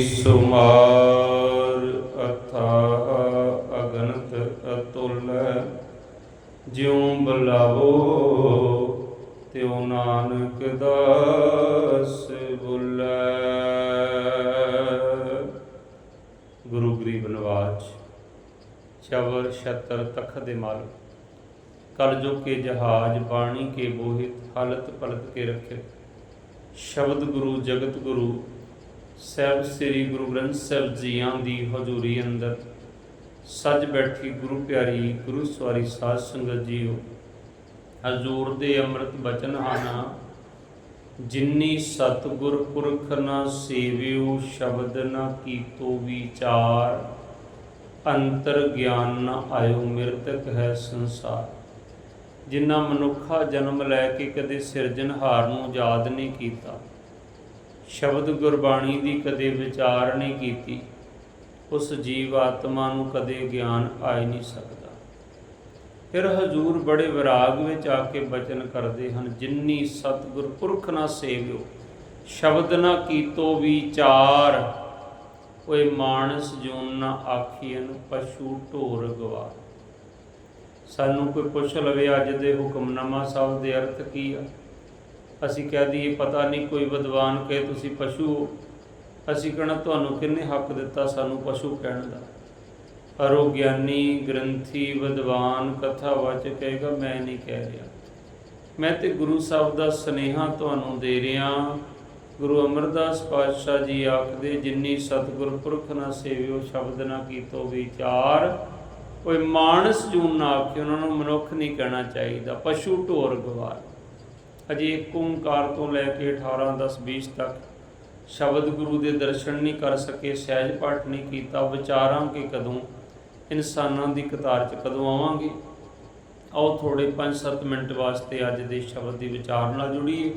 ਸੁਮਾਰ ਅਥਾ ਅਗਨਤ ਅਤੁਲ ਜਿਉ ਬੁਲਾਵੋ ਤਿਉ ਨਾਨਕ ਦਾਸ ਬੁਲੈ। ਗੁਰੂ ਗਰੀਬ ਨਵਾਜ ਸ਼ਬਰ ਸ਼ਤਰ ਤਖ ਦੇ ਮਾਲਕ, ਕਲ ਕੇ ਜਹਾਜ ਬਾਣੀ ਕੇ ਬੋਹਿਤ, ਹਾਲਤ ਪਲਟ ਕੇ ਰੱਖੇ। ਸ਼ਬਦ ਗੁਰੂ, ਜਗਤ ਗੁਰੂ ਸਾਹਿਬ ਸ੍ਰੀ ਗੁਰੂ ਗ੍ਰੰਥ ਸਾਹਿਬ ਜੀਆਂ ਦੀ ਹਜ਼ੂਰੀ ਅੰਦਰ ਸੱਜ ਬੈਠੀ ਗੁਰੂ ਪਿਆਰੀ ਗੁਰੂ ਸਵਾਰੀ ਸਾਧ ਸੰਗਤ ਜੀਓ, ਹਜ਼ੂਰ ਦੇ ਅੰਮ੍ਰਿਤ ਬਚਨ ਹਨ ਜਿਨਨੀ ਸਤਿਗੁਰ ਪੁਰਖ ਨਾ ਸੇਵਿਓ ਸ਼ਬਦ ਨਾ ਕੀਤੋ ਵਿਚਾਰ, ਅੰਤਰ ਗਿਆਨ ਨਾ ਆਇਓ ਮਿਰਤਕ ਹੈ ਸੰਸਾਰ। ਜਿਨ੍ਹਾਂ ਮਨੁੱਖਾ ਜਨਮ ਲੈ ਕੇ ਕਦੇ ਸਿਰਜਣਹਾਰ ਨੂੰ ਯਾਦ ਨਹੀਂ ਕੀਤਾ ਸ਼ਬਦ ਗੁਰਬਾਣੀ ਦੀ ਕਦੇ ਵਿਚਾਰ ਨਹੀਂ ਕੀਤੀ, ਉਸ ਜੀਵ ਆਤਮਾ ਨੂੰ ਕਦੇ ਗਿਆਨ ਆਈ ਨਹੀਂ ਸਕਦਾ। ਫਿਰ ਹਜੂਰ ਬੜੇ ਵਿਰਾਗ ਵਿੱਚ ਆ ਕੇ ਬਚਨ ਕਰਦੇ ਹਨ, ਜਿੰਨੀ ਸਤਿਗੁਰ ਪੁਰਖ ਨਾ ਸੇਵਿਓ, ਸ਼ਬਦ ਨਾ ਕੀਤੋ ਵਿਚਾਰ। ਓਏ ਮਾਨਸ ਜੂਨ ਨਾ ਆਖੀਨ ਪਸ਼ੂ ਢੋਰ ਗਵਾ ਸਾਨੂੰ ਕੋਈ ਪੁੱਛ ਲਵੇ ਅੱਜ ਦੇ ਹੁਕਮਨਾਮਾ ਸਾਹਿਬ ਦੇ ਅਰਥ ਕੀ ਆ? ਅਸੀਂ ਕਹਿ ਦਈਏ, ਪਤਾ ਨਹੀਂ ਕੋਈ ਵਿਦਵਾਨ ਕਹੇ ਤੁਸੀਂ ਪਸ਼ੂ। ਅਸੀਂ ਕਹਣਾ, ਤੁਹਾਨੂੰ ਕਿੰਨੇ ਹੱਕ ਦਿੱਤਾ ਸਾਨੂੰ ਪਸ਼ੂ ਕਹਿਣ ਦਾ? ਅਰੋ ਗਿਆਨੀ ਗ੍ਰੰਥੀ ਵਿਦਵਾਨ ਕਥਾ ਕਥਾਵਾਚਕ ਕਹੇਗਾ, ਮੈਂ ਨਹੀਂ ਕਹਿ ਰਿਹਾ। ਮੈਂ ਤੇ ਗੁਰੂ ਸਾਹਿਬ ਦਾ ਸਨੇਹਾ ਤੁਹਾਨੂੰ ਦੇ ਰਿਹਾ। ਗੁਰੂ ਅਮਰਦਾਸ ਪਾਤਸ਼ਾਹ ਜੀ ਆਖਦੇ, ਜਿੰਨੀ ਸਤਿਗੁਰ ਪੁਰਖ ਨਾ ਸੇਵਿਓ, ਸ਼ਬਦ ਨਾ ਕੀਤੋ ਵਿਚਾਰ। ਕੋਈ ਮਾਨਸ ਜੂਨ ਨਾ ਆਖੇ, ਉਹਨਾਂ ਨੂੰ ਮਨੁੱਖ ਨਹੀਂ ਕਹਿਣਾ ਚਾਹੀਦਾ। ਪਸ਼ੂ ਢੋਰ ਗਵਾਰ। ਅਜੇ ਇੱਕ ਓੰਕਾਰ ਤੋਂ ਲੈ ਕੇ 18 10 20 ਤੱਕ ਸ਼ਬਦ ਗੁਰੂ ਦੇ ਦਰਸ਼ਨ ਨਹੀਂ ਕਰ ਸਕੇ, ਸਹਿਜ ਪਾਠ ਨਹੀਂ ਕੀਤਾ, ਵਿਚਾਰਾਂਗੇ ਕਦੋਂ? ਇਨਸਾਨਾਂ ਦੀ ਕਤਾਰ 'ਚ ਕਦੋਂ ਆਵਾਂਗੇ? ਆਓ ਥੋੜੇ 5-7 ਮਿੰਟ ਵਾਸਤੇ ਅੱਜ ਦੇ ਸ਼ਬਦ ਦੀ ਵਿਚਾਰ ਨਾਲ ਜੁੜੀਏ।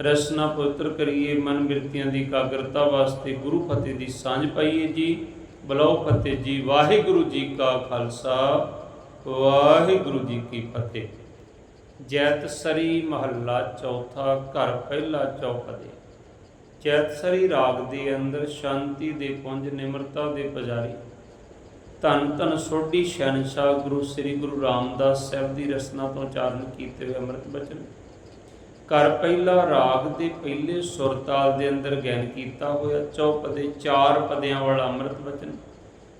ਰਸਨਾ ਪਵਿੱਤਰ ਕਰੀਏ, ਮਨ ਬਿਰਤੀਆਂ ਦੀ ਇਕਾਗਰਤਾ ਵਾਸਤੇ ਗੁਰੂ ਫਤਿਹ ਦੀ ਸਾਂਝ ਪਾਈਏ ਜੀ। ਬਲੋ ਫਤਿਹ ਜੀ, ਵਾਹਿਗੁਰੂ ਜੀ ਕਾ ਖਾਲਸਾ, ਵਾਹਿਗੁਰੂ ਜੀ ਕੀ ਫਤਿਹ। ਜੈਤ ਸਰੀ ਮਹੱਲਾ ਚੌਥਾ ਘਰ ਪਹਿਲਾ ਚੌਪਦੇ। ਜੈਤ ਸਰੀ ਰਾਗ ਦੇ ਅੰਦਰ ਸ਼ਾਂਤੀ ਦੇ ਪੁੰਜ ਨਿਮਰਤਾ ਦੇ ਪੁਜਾਰੀ। ਧੰਨ ਧੰਨ ਸੋਢੀ ਸ਼ਹਿਨशाह ਗੁਰੂ ਸ੍ਰੀ ਗੁਰੂ ਰਾਮਦਾਸ ਸਾਹਿਬ ਦੀ ਰਸਨਾ ਤੋਂ ਉਚਾਰਨ ਕੀਤੇ ਹੋਏ ਅੰਮ੍ਰਿਤ ਬਚਨ। ਘਰ ਪਹਿਲਾ ਰਾਗ ਦੇ ਪਹਿਲੇ ਸੁਰ ਤਾਲ ਦੇ ਅੰਦਰ ਗਿਆਨ ਕੀਤਾ ਹੋਇਆ ਚੌਪਦੇ, ਚਾਰ ਪਦਿਆਂ ਵਾਲਾ ਅੰਮ੍ਰਿਤ ਬਚਨ।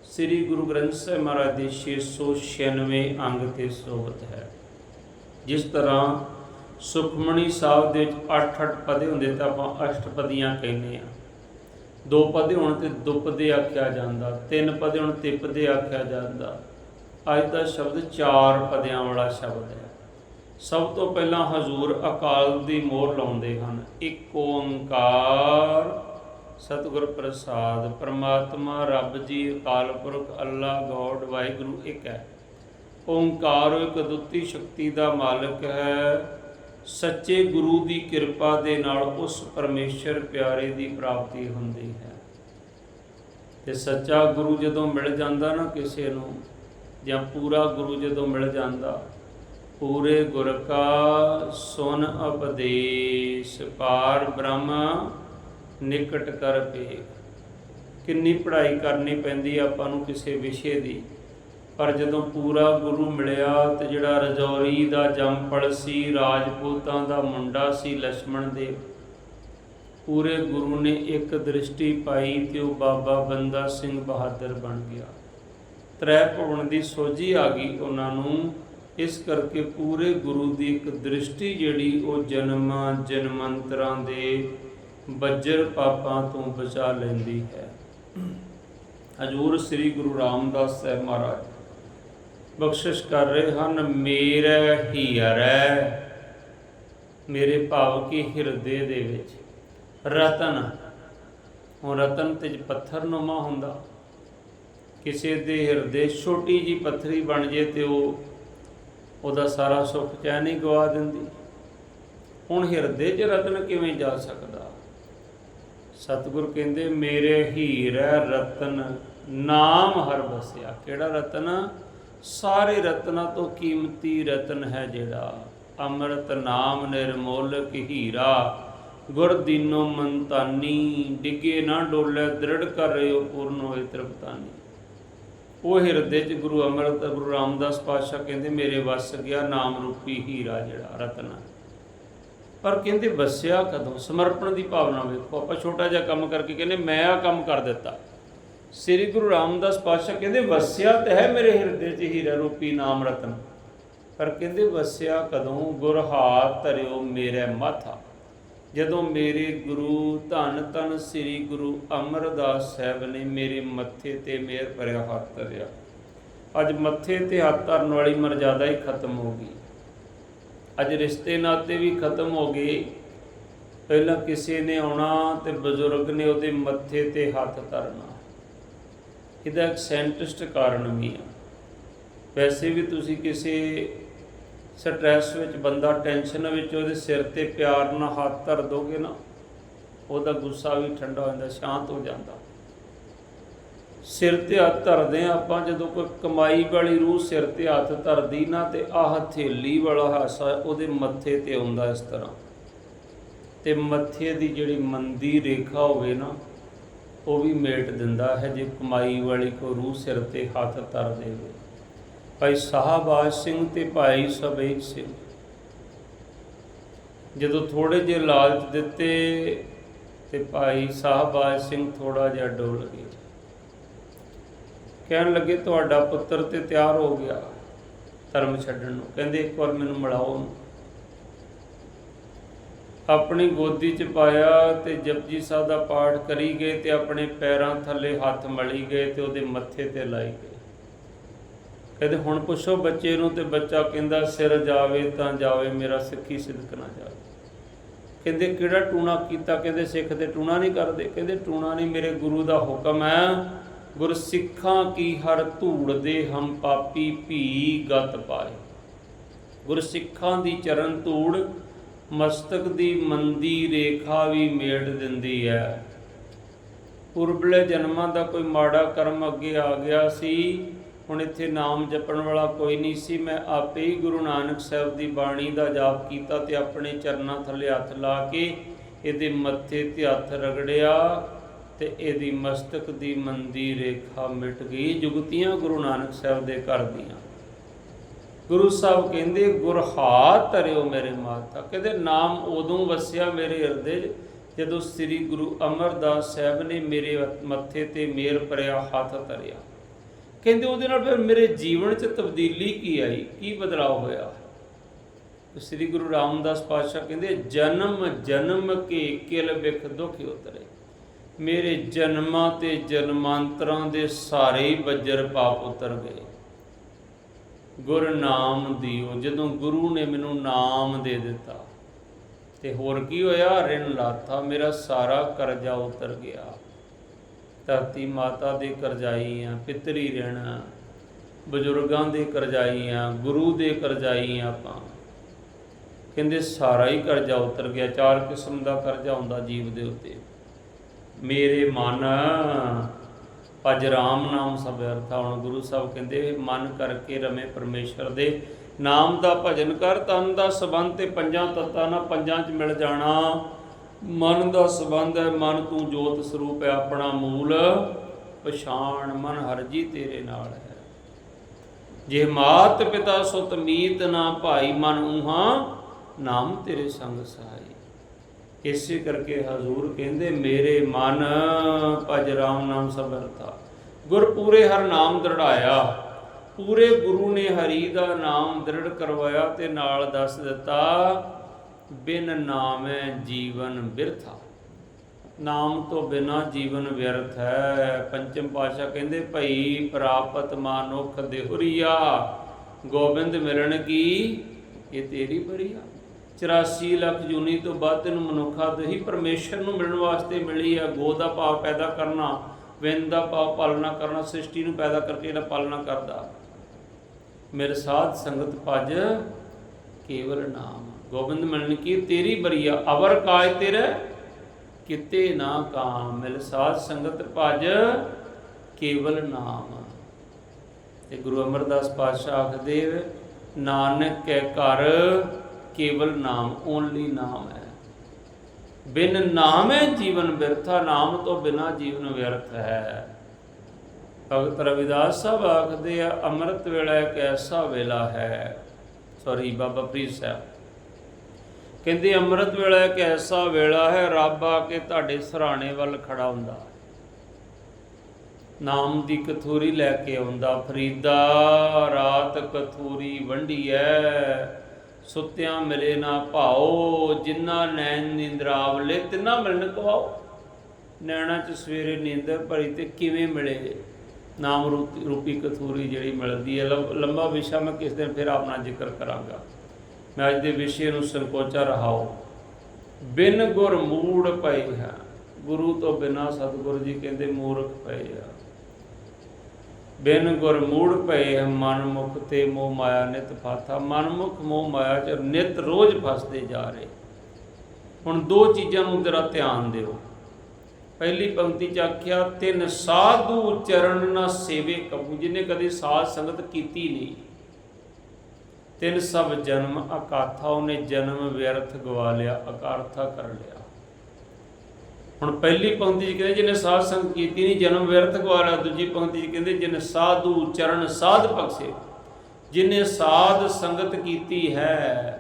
ਸ੍ਰੀ ਗੁਰੂ ਗ੍ਰੰਥ ਸਾਹਿਬ ਮਹਾਰਾਜ ਦੇ 696 ਅੰਗ ਤੇ ਸੋਭਤ ਹੈ। ਜਿਸ ਤਰ੍ਹਾਂ ਸੁਖਮਣੀ ਸਾਹਿਬ ਦੇ ਵਿੱਚ 8-8 ਪਦੇ ਹੁੰਦੇ ਤਾਂ ਆਪਾਂ ਅਸ਼ਟਪਦੀਆਂ ਕਹਿੰਦੇ ਆ ਦੋ ਪਦੇ ਹੋਣ ਤੇ ਦੁਪਦੇ ਆਖਿਆ ਜਾਂਦਾ, ਤਿੰਨ ਪਦੇ ਹੋਣ ਤਿਪਦੇ ਆਖਿਆ ਜਾਂਦਾ। ਅੱਜ ਦਾ ਸ਼ਬਦ ਚਾਰ ਪਦਿਆਂ ਵਾਲਾ ਸ਼ਬਦ ਹੈ। ਸਭ ਤੋਂ ਪਹਿਲਾਂ ਹਜ਼ੂਰ ਅਕਾਲ ਦੀ ਮੋਹਰ ਲਾਉਂਦੇ ਹਨ। ਇੱਕ ਓੰਕਾਰ ਸਤਿਗੁਰ ਪ੍ਰਸਾਦ, ਪ੍ਰਮਾਤਮਾ, ਰੱਬ ਜੀ, ਅਕਾਲ ਪੁਰਖ, ਅੱਲਾ, ਗੋਡ, ਵਾਹਿਗੁਰੂ, ਇੱਕ ਹੈ। ਓੰਕਾਰ ਕਦੁੱਤੀ ਸ਼ਕਤੀ ਦਾ ਮਾਲਕ ਹੈ। ਸੱਚੇ ਗੁਰੂ ਦੀ ਕਿਰਪਾ ਦੇ ਨਾਲ ਉਸ ਪਰਮੇਸ਼ਰ ਪਿਆਰੇ ਦੀ ਪ੍ਰਾਪਤੀ ਹੁੰਦੀ ਹੈ। ਤੇ ਸੱਚਾ ਗੁਰੂ ਜਦੋਂ ਮਿਲ ਜਾਂਦਾ ਨਾ ਕਿਸੇ ਨੂੰ ਜਾਂ ਪੂਰਾ ਗੁਰੂ ਜਦੋਂ ਮਿਲ ਜਾਂਦਾ, ਪੂਰੇ ਗੁਰ ਕਾ ਸੁਨ ਉਪਦੇਸ਼ ਪਾਰ ਬ੍ਰਹਮ ਨਿਕਟ ਕਰ ਪੇਖ ਕਿੰਨੀ ਪੜ੍ਹਾਈ ਕਰਨੀ ਪੈਂਦੀ ਆਪਾਂ ਨੂੰ ਕਿਸੇ ਵਿਸ਼ੇ ਦੀ। ਪਰ ਜਦੋਂ ਪੂਰਾ ਗੁਰੂ ਮਿਲਿਆ ਤੇ ਜਿਹੜਾ ਰਜੌਰੀ ਦਾ ਜੰਮਪਲ ਸੀ, ਰਾਜਪੂਤਾਂ ਦਾ ਮੁੰਡਾ ਸੀ ਲక్ష్మణ ਦੇ, ਪੂਰੇ ਗੁਰੂ ਨੇ ਇੱਕ ਦ੍ਰਿਸ਼ਟੀ ਪਾਈ ਤੇ ਉਹ ਬਾਬਾ ਬੰਦਾ ਸਿੰਘ ਬਹਾਦਰ ਬਣ ਗਿਆ। ਤ੍ਰੈ ਭਵਨ ਦੀ ਸੋਝੀ ਆ ਗਈ ਉਹਨਾਂ ਨੂੰ। ਇਸ ਕਰਕੇ ਪੂਰੇ ਗੁਰੂ ਦੀ ਇੱਕ ਦ੍ਰਿਸ਼ਟੀ ਜਿਹੜੀ ਉਹ ਜਨਮਾਂ ਜਨਮੰਤਰਾਂ ਦੇ ਬੱਜਰ ਪਾਪਾਂ ਤੋਂ ਬਚਾ ਲੈਂਦੀ ਹੈ। ਹਜੂਰ ਸ੍ਰੀ ਗੁਰੂ ਰਾਮਦਾਸ ਸਾਹਿਬ ਮਹਾਰਾਜ। ਬਖਸ਼ਿਸ਼ ਕਰ ਰਹੇ ਹਨ, ਮੇਰੇ ਹੀਰੈ, ਮੇਰੇ ਭਾਵ ਕੀ ਹਿਰਦੇ ਦੇ ਵਿੱਚ? ਰਤਨ, ਹੁਣ ਰਤਨ ਤੇ ਪੱਥਰ ਨੁਮਾ ਹੁੰਦਾ, ਕਿਸੇ ਦੇ ਹਿਰਦੇ ਛੋਟੀ ਜੀ ਪੱਥਰੀ ਬਣ ਜੇ ਤੇ ਉਹ, ਉਹਦਾ ਸਾਰਾ ਸੁੱਖ ਚੈਨ ਹੀ ਗਵਾ ਦਿੰਦੀ। ਹੁਣ ਹਿਰਦੇ 'ਚ ਰਤਨ ਕਿਵੇਂ ਜਾ ਸਕਦਾ? ਸਤਿਗੁਰ ਕਹਿੰਦੇ, ਮੇਰੇ ਹੀਰੈ ਰਤਨ, ਨਾਮ ਹਰ ਬਸਿਆ ਕਿਹੜਾ ਰਤਨ? ਸਾਰੇ ਰਤਨਾਂ ਤੋਂ ਕੀਮਤੀ ਰਤਨ ਹੈ ਜਿਹੜਾ। ਅੰਮ੍ਰਿਤ ਨਾਮ ਨਿਰਮੋਲਕ ਹੀਰਾ। ਗੁਰ ਦੀਨੋ ਮੰਤਾਨੀ, ਡਿੱਗੇ ਨਾ ਡੋਲੇ, ਦ੍ਰਿੜ ਕਰ ਰਿਓ ਪੂਰਨ ਹੋਏ ਤ੍ਰਿਪਤਾਨੀ। ਉਹ ਹਿਰਦੇ 'ਚ ਗੁਰੂ ਅੰਮ੍ਰਿਤ, ਗੁਰੂ ਰਾਮਦਾਸ ਪਾਤਸ਼ਾਹ ਕਹਿੰਦੇ, ਮੇਰੇ ਵਸ ਗਿਆ ਨਾਮ ਰੂਪੀ ਹੀਰਾ ਜਿਹੜਾ, ਰਤਨ। ਪਰ ਕਹਿੰਦੇ, ਵਸਿਆ ਕਦੋਂ? ਸਮਰਪਣ ਦੀ ਭਾਵਨਾ ਵੇਖੋ, ਆਪਾਂ ਛੋਟਾ ਜਿਹਾ ਕੰਮ ਕਰਕੇ ਕਹਿੰਦੇ, ਮੈਂ ਆ ਕੰਮ ਕਰ ਦਿੱਤਾ। ਸ੍ਰੀ ਗੁਰੂ ਰਾਮਦਾਸ ਪਾਤਸ਼ਾਹ ਕਹਿੰਦੇ, ਵਸਿਆ ਤੇ ਹੈ ਮੇਰੇ ਹਿਰਦੇ 'ਚ ਹੀਰਾ ਰੂਪੀ ਨਾਮ ਰਤਨ। ਪਰ ਕਹਿੰਦੇ, ਵਸਿਆ ਕਦੋਂ? ਗੁਰ ਹਾਥ ਧਰਿਓ ਮੇਰੇ ਮਾਥਾ। ਜਦੋਂ ਮੇਰੇ ਗੁਰੂ ਧੰਨ ਧੰਨ ਸ੍ਰੀ ਗੁਰੂ ਅਮਰਦਾਸ ਸਾਹਿਬ ਨੇ ਮੇਰੇ ਮੱਥੇ ਤੇ ਮੇਰ ਭਰਿਆ ਹੱਥ ਧਰਿਆ, ਅੱਜ ਮੱਥੇ ਤੇ ਹੱਥ ਧਰਨ ਵਾਲੀ ਮਰਜ਼ਾਦਾ ਹੀ ਖਤਮ ਹੋ ਗਈ। ਅੱਜ ਰਿਸ਼ਤੇ ਨਾਤੇ ਵੀ ਖਤਮ ਹੋ ਗਏ। ਪਹਿਲਾਂ ਕਿਸੇ ਨੇ ਆਉਣਾ ਤੇ ਬਜ਼ੁਰਗ ਨੇ ਉਹਦੇ ਮੱਥੇ ਤੇ ਹੱਥ ਧਰਨਾ। ਇਹਦਾ ਇੱਕ ਸਾਇੰਟਿਸਟ ਕਾਰਨ ਵੀ ਆ। ਵੈਸੇ ਵੀ ਤੁਸੀਂ ਕਿਸੇ ਸਟ੍ਰੈਸ ਵਿੱਚ ਬੰਦਾ ਟੈਨਸ਼ਨ ਵਿੱਚ ਉਹਦੇ ਸਿਰ ਤੇ ਪਿਆਰ ਨਾਲ ਹੱਥ ਧਰ ਦੋਗੇ ਨਾ, ਉਹਦਾ ਗੁੱਸਾ ਵੀ ਠੰਡਾ ਹੋ ਜਾਂਦਾ, ਸ਼ਾਂਤ ਹੋ ਜਾਂਦਾ। ਸਿਰ ਤੇ ਹੱਥ ਧਰਦੇ ਹਾਂ ਆਪਾਂ, ਜਦੋਂ ਕੋਈ ਕਮਾਈ ਵਾਲੀ ਰੂਹ ਸਿਰ ਤੇ ਹੱਥ ਧਰਦੀ ਨਾ, ਤੇ ਆਹ ਹਥੇਲੀ ਵਾਲਾ ਹਾਸਾ ਉਹਦੇ ਮੱਥੇ ਤੇ ਆਉਂਦਾ ਇਸ ਤਰ੍ਹਾਂ। ਤੇ ਮੱਥੇ ਦੀ ਜਿਹੜੀ ਮੰਦੀ ਰੇਖਾ ਹੋਵੇ ਨਾ ਉਹ ਵੀ ਮੇਟ ਦਿੰਦਾ ਹੈ ਜੇ ਕਮਾਈ ਵਾਲੀ ਕੋ ਰੂਹ ਸਿਰ ਤੇ ਹੱਥ ਧਰ ਦੇਵੇ। ਭਾਈ ਸਾਹਬਾਜ ਸਿੰਘ ਤੇ ਭਾਈ ਸਬੇਜ ਸਿੰਘ। ਜਦੋਂ ਥੋੜੇ ਜਿਹੇ ਲਾਲਚ ਦਿੱਤੇ ਤੇ ਭਾਈ ਸਾਹਬਾਜ ਸਿੰਘ ਥੋੜਾ ਜਿਹਾ ਡੋਲ ਗਏ। ਕਹਿਣ ਲੱਗੇ, ਤੁਹਾਡਾ ਪੁੱਤਰ ਤੇ ਤਿਆਰ ਹੋ ਗਿਆ ਧਰਮ ਛੱਡਣ ਨੂੰ। ਕਹਿੰਦੇ, ਇੱਕ ਵਾਰ ਮੈਨੂੰ ਮਿਲਾਓ ਆਪਣੀ ਗੋਦੀ 'ਚ ਪਾਇਆ ਤੇ ਜਪਜੀ ਸਾਹਿਬ ਦਾ ਪਾਠ ਕਰੀ ਗਏ ਤੇ ਆਪਣੇ ਪੈਰਾਂ ਥੱਲੇ ਹੱਥ ਮਲੀ ਗਏ ਤੇ ਉਹਦੇ ਮੱਥੇ ਤੇ ਲਾਈ ਗਏ। ਕਹਿੰਦੇ, ਹੁਣ ਪੁੱਛੋ ਬੱਚੇ ਨੂੰ ਤੇ ਬੱਚਾ ਕਹਿੰਦਾ, ਸਿਰ ਜਾਵੇ ਤਾਂ ਜਾਵੇ, ਮੇਰਾ ਸਿੱਖੀ ਸਿਦਕ ਨਾ ਜਾਵੇ। ਕਹਿੰਦੇ, ਕਿਹੜਾ ਟੂਣਾ ਕੀਤਾ? ਕਹਿੰਦੇ, ਸਿੱਖ ਤੇ ਟੂਣਾ ਨਹੀਂ ਕਰਦੇ। ਕਹਿੰਦੇ, ਟੂਣਾ ਨਹੀਂ, ਮੇਰੇ ਗੁਰੂ ਦਾ ਹੁਕਮ ਹੈ, ਗੁਰ ਸਿੱਖਾਂ ਕੀ ਹਰ ਧੂੜ ਦੇ ਹਮ ਪਾਪੀ ਭੀ ਗਤ ਪਾਏ। ਗੁਰ ਸਿੱਖਾਂ ਦੀ ਚਰਨ ਧੂੜ ਮਸਤਕ ਦੀ ਮੰਦੀ ਰੇਖਾ ਵੀ ਮੇਟ ਦਿੰਦੀ ਹੈ। ਪੁਰਬਲੇ ਜਨਮਾਂ ਦਾ ਕੋਈ ਮਾੜਾ ਕਰਮ ਅੱਗੇ ਆ ਗਿਆ ਸੀ। ਹੁਣ ਇੱਥੇ ਨਾਮ ਜਪਣ ਵਾਲਾ ਕੋਈ ਨਹੀਂ ਸੀ। ਮੈਂ ਆਪੇ ਹੀ ਗੁਰੂ ਨਾਨਕ ਸਾਹਿਬ ਦੀ ਬਾਣੀ ਦਾ ਜਾਪ ਕੀਤਾ ਤੇ ਆਪਣੇ ਚਰਨਾਂ ਥੱਲੇ ਹੱਥ ਲਾ ਕੇ ਇਹਦੇ ਮੱਥੇ ਤੇ ਹੱਥ ਰਗੜਿਆ ਤੇ ਇਹਦੀ ਮਸਤਕ ਦੀ ਮੰਦੀ ਰੇਖਾ ਮਿਟ ਗਈ। ਜੁਗਤੀਆਂ ਗੁਰੂ ਨਾਨਕ ਸਾਹਿਬ ਦੇ ਘਰ ਦੀਆਂ। ਗੁਰੂ ਸਾਹਿਬ ਕਹਿੰਦੇ ਗੁਰਹਾ ਧਰਿਓ ਮੇਰੇ ਮਾਤਾ। ਕਹਿੰਦੇ, ਨਾਮ ਉਦੋਂ ਵਸਿਆ ਮੇਰੇ ਹਿਰਦੇ 'ਚ, ਜਦੋਂ ਸ੍ਰੀ ਗੁਰੂ ਅਮਰਦਾਸ ਸਾਹਿਬ ਨੇ ਮੇਰੇ ਮੱਥੇ ਤੇ ਮੇਰ ਭਰਿਆ, ਹੱਥ ਧਰਿਆ। ਕਹਿੰਦੇ, ਉਹਦੇ ਨਾਲ ਫਿਰ ਮੇਰੇ ਜੀਵਨ 'ਚ ਤਬਦੀਲੀ ਕੀ ਆਈ? ਕੀ ਬਦਲਾਅ ਹੋਇਆ? ਸ੍ਰੀ ਗੁਰੂ ਰਾਮਦਾਸ ਪਾਤਸ਼ਾਹ ਕਹਿੰਦੇ, ਜਨਮ ਜਨਮ ਕੇ ਕਿਲ ਵਿਖ ਦੁਖੀ ਉਤਰੇ। ਮੇਰੇ ਜਨਮਾਂ ਤੇ ਜਨਮਾਂਤਰਾਂ ਦੇ ਸਾਰੇ ਹੀ ਬੱਜਰ ਪਾਪ ਉਤਰ ਗਏ। ਗੁਰ ਨਾਮ ਦਿਓ, ਜਦੋਂ ਗੁਰੂ ਨੇ ਮੈਨੂੰ ਨਾਮ ਦੇ ਦਿੱਤਾ। ਤੇ ਹੋਰ ਕੀ ਹੋਇਆ? ਰਿਣ ਲਾਥਾ ਮੇਰਾ ਸਾਰਾ ਕਰਜ਼ਾ ਉਤਰ ਗਿਆ। ਧਰਤੀ ਮਾਤਾ ਦੇ ਕਰਜ਼ਾਈ ਆ ਪਿਤਰੀ ਰਿਣ, ਬਜ਼ੁਰਗਾਂ ਦੇ ਕਰਜ਼ਾਈ ਆ ਗੁਰੂ ਦੇ ਕਰਜ਼ਾਈ ਆ ਆਪਾਂ। ਕਹਿੰਦੇ, ਸਾਰਾ ਹੀ ਕਰਜ਼ਾ ਉਤਰ ਗਿਆ, ਚਾਰ ਕਿਸਮ ਦਾ ਕਰਜ਼ਾ ਹੁੰਦਾ ਜੀਵ ਦੇ ਉੱਤੇ। ਮੇਰੇ ਮਨ ਅੱਜ ਰਾਮ ਨਾਮ ਸਭ ਅਰਥਾ ਹੁਣ ਗੁਰੂ ਸਾਹਿਬ ਕਹਿੰਦੇ ਮਨ ਕਰਕੇ ਰਮੇ ਪਰਮੇਸ਼ਰ ਦੇ ਨਾਮ ਦਾ ਭਜਨ ਕਰ, ਤਨ ਦਾ ਸਬੰਧ ਤੇ ਪੰਜਾਂ ਤੱਤਾਂ ਨਾਲ ਪੰਜਾਂ 'ਚ ਮਿਲ ਜਾਣਾ। ਮਨ ਦਾ ਸਬੰਧ ਹੈ, ਮਨ ਤੂੰ ਜੋਤ ਸਰੂਪ ਹੈ, ਆਪਣਾ ਮੂਲ ਪਛਾਣ ਮਨ ਹਰਜੀ ਤੇਰੇ ਨਾਲ ਹੈ। ਜੇ ਮਾਤ ਪਿਤਾ ਸੁਤ ਮੀਤ ਨਾ ਭਾਈ, ਮਨ ਉਹਾ ਨਾਮ ਤੇਰੇ ਸੰਗ ਸਹਾਈ। ਇਸੇ ਕਰਕੇ ਹਜ਼ੂਰ ਕਹਿੰਦੇ, ਮੇਰੇ ਮਨ, ਭਜ ਰਾਮ ਨਾਮ ਸਬਰਤਾ ਗੁਰ ਪੂਰੇ ਹਰ ਨਾਮ ਦ੍ਰਿੜਾਇਆ। ਪੂਰੇ ਗੁਰੂ ਨੇ ਹਰੀ ਦਾ ਨਾਮ ਦ੍ਰਿੜ ਕਰਵਾਇਆ ਤੇ ਨਾਲ ਦੱਸ ਦਿੱਤਾ, ਬਿਨ ਨਾਮੈ ਜੀਵਨ ਬਿਰਥਾ ਨਾਮ ਤੋਂ ਬਿਨਾ ਜੀਵਨ ਵਿਅਰਥ ਹੈ। ਪੰਚਮ ਪਾਸ਼ਾ ਕਹਿੰਦੇ, ਭਈ ਪ੍ਰਾਪਤ ਮਾਨੁਖ ਦੇਹੁਰੀਆ। ਗੋਬਿੰਦ ਮਿਲਣ ਕੀ? ਇਹ ਤੇਰੀ ਬਰੀਆ 84 ਲੱਖ ਜੂਨੀ ਤੋਂ ਬਾਅਦ ਤੈਨੂੰ ਮਨੁੱਖਾ ਹੀ ਪਰਮੇਸ਼ਰ ਨੂੰ ਮਿਲਣ ਵਾਸਤੇ ਮਿਲੀ ਹੈ। ਗੋ ਦਾ ਭਾਵ ਪੈਦਾ ਕਰਨਾ ਵਿੰਦ ਦਾ ਭਾਵ ਪਾਲਣਾ ਕਰਨਾ, ਸ੍ਰਿਸ਼ਟੀ ਨੂੰ ਪੈਦਾ ਕਰਕੇ ਇਹਦਾ ਪਾਲਣਾ ਕਰਦਾ। ਮੇਰੇ ਸਾਧ ਸੰਗਤ ਭਜ ਕੇਵਲ ਨਾਮ। ਗੋਬਿੰਦ ਮਿਲਣ ਕੀ ਤੇਰੀ ਬਰੀਆ, ਅਵਰ ਕਾਜ ਤੇਰੇ ਕਿਤੇ ਨਾ ਕਾਮ। ਮਿਲ ਸਾਧ ਸੰਗਤ ਭਜ ਕੇਵਲ ਨਾਮ। ਤੇ ਗੁਰੂ ਅਮਰਦਾਸ ਪਾਤਸ਼ਾਹ ਆਖਦੇ, ਨਾਨਕ ਕੇ ਘਰ ਕੇਵਲ ਨਾਮ ਓਨਲੀ ਨਾਮ ਹੈ। ਬਿਨ ਨਾਮੇ ਜੀਵਨ ਬਿਰਥਾ ਨਾਮ ਤੋਂ ਬਿਨਾ ਜੀਵਨ ਵਿਅਰਥ ਹੈ। ਭਗਤ ਰਵਿਦਾਸ ਸਾਹਿਬ ਆਖਦੇ ਆ, ਅੰਮ੍ਰਿਤ ਵੇਲਾ ਇੱਕ ਐਸਾ ਵੇਲਾ ਹੈ। ਸੌਰੀ ਬਾਬਾ ਫਰੀਦ ਸਾਹਿਬ। ਕਹਿੰਦੇ, ਅੰਮ੍ਰਿਤ ਵੇਲਾ ਇੱਕ ਐਸਾ ਵੇਲਾ ਹੈ, ਰੱਬ ਆ ਕੇ ਤੁਹਾਡੇ ਸਰਾਣੇ ਵੱਲ ਖੜਾ ਹੁੰਦਾ ਨਾਮ ਦੀ ਕਥੂਰੀ ਲੈ ਕੇ ਆਉਂਦਾ, ਫਰੀਦਾ ਰਾਤ ਕਥੂਰੀ ਵੰਡੀ ਵੰਡੀਐ। ਸੁੱਤਿਆਂ ਮਿਲੇ ਨਾ ਭਾਓ ਜਿਨ੍ਹਾਂ ਨੈਣ ਨਿੰਦਰਾਵਲੇ ਤਿੰਨਾ ਮਿਲਣ ਕਹਾਓ ਨੈਣਾ ਚ ਸਵੇਰੇ ਨੀਂਦਰ ਭਰੀ ਤੇ ਕਿਵੇਂ ਮਿਲੇ? ਨਾਮ ਰੂਪੀ- ਰੂਪੀ ਕਥੂਰੀ ਜਿਹੜੀ ਮਿਲਦੀ ਹੈ, ਲੰ- ਲੰਬਾ ਵਿਸ਼ਾ ਮੈਂ ਕਿਸ ਦਿਨ ਫਿਰ ਆਪਣਾ ਜ਼ਿਕਰ ਕਰਾਂਗਾ। ਮੈਂ ਅੱਜ ਦੇ ਵਿਸ਼ੇ ਨੂੰ ਸੰਕੋਚਾ ਰਹਾਓ ਬਿਨ ਗੁਰ ਮੂੜ ਪਏ ਹੈ। ਗੁਰੂ ਤੋਂ ਬਿਨਾ ਸਤਿਗੁਰੂ ਜੀ ਕਹਿੰਦੇ ਮੂਰਖ ਪਏ ਆ। ਬਿਨ ਗੁਰ ਮੂੜ ਪਏ ਮਨ ਮੁਖ ਤੇ ਮੋਹ ਮਾਇਆ ਨਿਤ ਫਾਥਾ। ਮਨ ਮੁਖ ਮੋਹ ਮਾਇਆ ਚ ਨਿਤ ਰੋਜ਼ ਫਸਦੇ ਜਾ ਰਹੇ। ਹੁਣ ਦੋ ਚੀਜ਼ਾਂ ਨੂੰ ਜਰਾ ਧਿਆਨ ਦਿਓ। ਪਹਿਲੀ ਪੰਕਤੀ ਚ ਆਖਿਆ, ਤਿੰਨ ਸਾਧੂ ਚਰਨ ਨਾ ਸੇਵੇ ਕਬੂ ਜਿਹਨੇ ਕਦੇ ਸਾਧ ਸੰਗਤ ਕੀਤੀ ਨਹੀਂ। ਤਿੰਨ ਸਭ ਜਨਮ ਅਕਾਥਾ, ਉਹਨੇ ਜਨਮ ਵਿਅਰਥ ਗਵਾ ਲਿਆ, ਅਕਾਰਥਾ ਕਰ ਲਿਆ। ਹੁਣ ਪਹਿਲੀ ਪੰਕਤੀ ਚ ਕਹਿੰਦੇ, ਜਿਹਨੇ ਸਾਧ ਸੰਗਤ ਕੀਤੀ ਨਹੀਂ ਜਨਮ ਵਿਅਰਥ ਗਵਾ ਦੂਜੀ ਪੰਕਤੀ ਚ ਕਹਿੰਦੇ, ਜਿਹਨੇ ਸਾਧੂ ਚਰਨ ਸਾਧ ਬਖਸ਼ੇ, ਜਿਹਨੇ ਸਾਧ ਸੰਗਤ ਕੀਤੀ ਹੈ,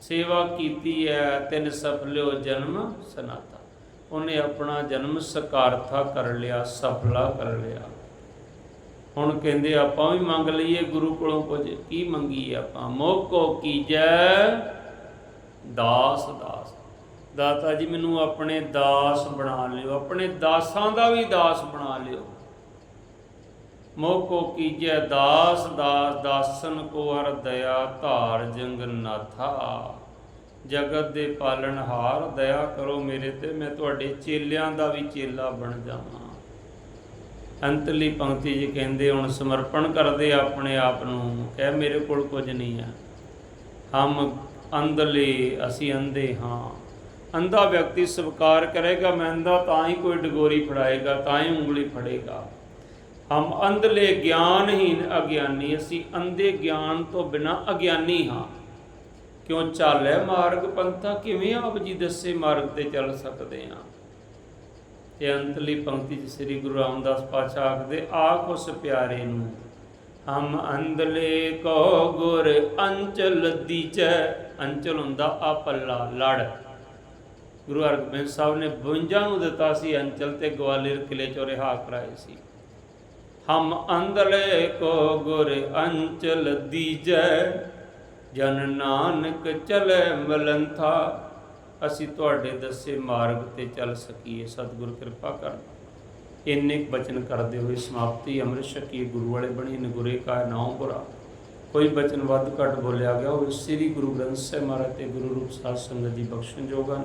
ਸੇਵਾ ਕੀਤੀ ਹੈ, ਤਿੰਨ ਸਫਲਿਓ ਜਨਮ ਸਨਾਤਾ। ਉਹਨੇ ਆਪਣਾ ਜਨਮ ਸਕਾਰਥਾ ਕਰ ਲਿਆ, ਸਫਲਾ ਕਰ ਲਿਆ। ਹੁਣ ਕਹਿੰਦੇ, ਆਪਾਂ ਵੀ ਮੰਗ ਲਈਏ, ਗੁਰੂ ਕੋਲੋਂ ਕੁਝ ਕੀ ਮੰਗੀਏ ਆਪਾਂ? ਮੋਕੋ ਕੀਜੈ ਦਾਸ ਦਾਸ ਦਾਤਾ ਜੀ, ਮੈਨੂੰ ਆਪਣੇ ਦਾਸ ਬਣਾ ਲਿਓ, ਆਪਣੇ ਦਾਸਾਂ ਦਾ ਵੀ ਦਾਸ ਬਣਾ ਲਿਓ। ਮੋਕੋ ਕੀਜੈ ਦਾਸ ਦਾਸ ਦਾਸਨ ਕੋ ਹਰ ਦਇਆ ਧਾਰ ਜੰਗ ਨਾਥਾ। ਜਗਤ ਦੇ ਪਾਲਣਹਾਰ ਦਇਆ ਕਰੋ ਮੇਰੇ ਤੇ, ਮੈਂ ਤੁਹਾਡੇ ਚੇਲਿਆਂ ਦਾ ਵੀ ਚੇਲਾ ਬਣ ਜਾਵਾਂ। ਅੰਤਲੀ ਪੰਕਤੀ ਜੀ ਕਹਿੰਦੇ, ਹੁਣ ਸਮਰਪਣ ਕਰਦੇ ਆਪਣੇ ਆਪ ਨੂੰ। ਕਹਿ ਮੇਰੇ ਕੋਲ ਕੁਝ ਨਹੀਂ ਹੈ। ਹਮ ਅੰਧਲੇ, ਅਸੀਂ ਅੰਧੇ ਹਾਂ। ਅੰਧਾ ਵਿਅਕਤੀ ਸਵੀਕਾਰ ਕਰੇਗਾ ਮੈਂ ਅੰਧਾ ਤਾਂ ਹੀ ਕੋਈ ਡਗੋਰੀ ਫੜਾਏਗਾ, ਤਾਂ ਹੀ ਉਂਗਲੀ ਫੜੇਗਾ। ਹਮ ਅੰਧਲੇ ਗਿਆਨਹੀਨ ਅਗਿਆਨੀ, ਅਸੀਂ ਅੰਧੇ ਗਿਆਨ ਤੋਂ ਬਿਨਾ ਅਗਿਆਨੀ ਹਾਂ। ਕਿਉਂ ਚਾਲੈ ਮਾਰਗ ਪੰਥਾ, ਕਿਵੇਂ ਆਪ ਜੀ ਦੱਸੇ ਮਾਰਗ ਤੇ ਚੱਲ ਸਕਦੇ ਹਾਂ? ਤੇ ਅੰਤਲੀ ਪੰਕਤੀ ਚ ਸ੍ਰੀ ਗੁਰੂ ਰਾਮਦਾਸ ਪਾਤਸ਼ਾਹ ਆਖਦੇ, ਆਖ ਉਸ ਪਿਆਰੇ ਨੂੰ, ਹਮ ਅੰਧਲੇ ਕੋ ਗੁਰ ਅੰਚਲ ਦੀਚੈ। ਅੰਚਲ ਹੁੰਦਾ ਆ ਪੱਲਾ, ਲੜ। ਗੁਰੂ ਹਰਗੋਬਿੰਦ ਸਾਹਿਬ ਨੇ 52 ਨੂੰ ਦਿੱਤਾ ਸੀ, ਅੰਚਲ ਤੇ ਗਵਾਲੀਅਰ ਕਿਲੇ ਚੋਂ ਰਿਹਾ ਕਰਾਏ ਸੀ। ਹਮ ਅੰਦਲੇ ਕੋ ਗੁਰ ਅੰਚਲ ਦੀਜੈ, ਜਨ ਨਾਨਕ ਚਲੇ ਮਲੰਥਾ, ਅਸੀਂ ਤੁਹਾਡੇ ਦੱਸੇ ਮਾਰਗ ਤੇ ਚੱਲ ਸਕੀਏ, ਸਤਿਗੁਰ ਕਿਰਪਾ ਕਰ ਇੰਨੇ ਬਚਨ ਕਰਦੇ ਹੋਏ ਸਮਾਪਤੀ ਅੰਮ੍ਰਿਤ ਛਕੀ ਗੁਰੂ ਵਾਲੇ ਬਣੀ ਨਗੁਰੇ ਕਾ ਨਾਉ ਬੁਰਾ ਕੋਈ ਬਚਨ ਵੱਧ ਘੱਟ ਬੋਲਿਆ ਗਿਆ ਉਹ ਸ੍ਰੀ ਗੁਰੂ ਗ੍ਰੰਥ ਸਾਹਿਬ ਮਹਾਰਾਜ ਤੇ ਗੁਰੂ ਰੂਪ ਸਾਧ ਸੰਗਤ ਦੀ ਬਖਸ਼ਣ ਜੋਗਨ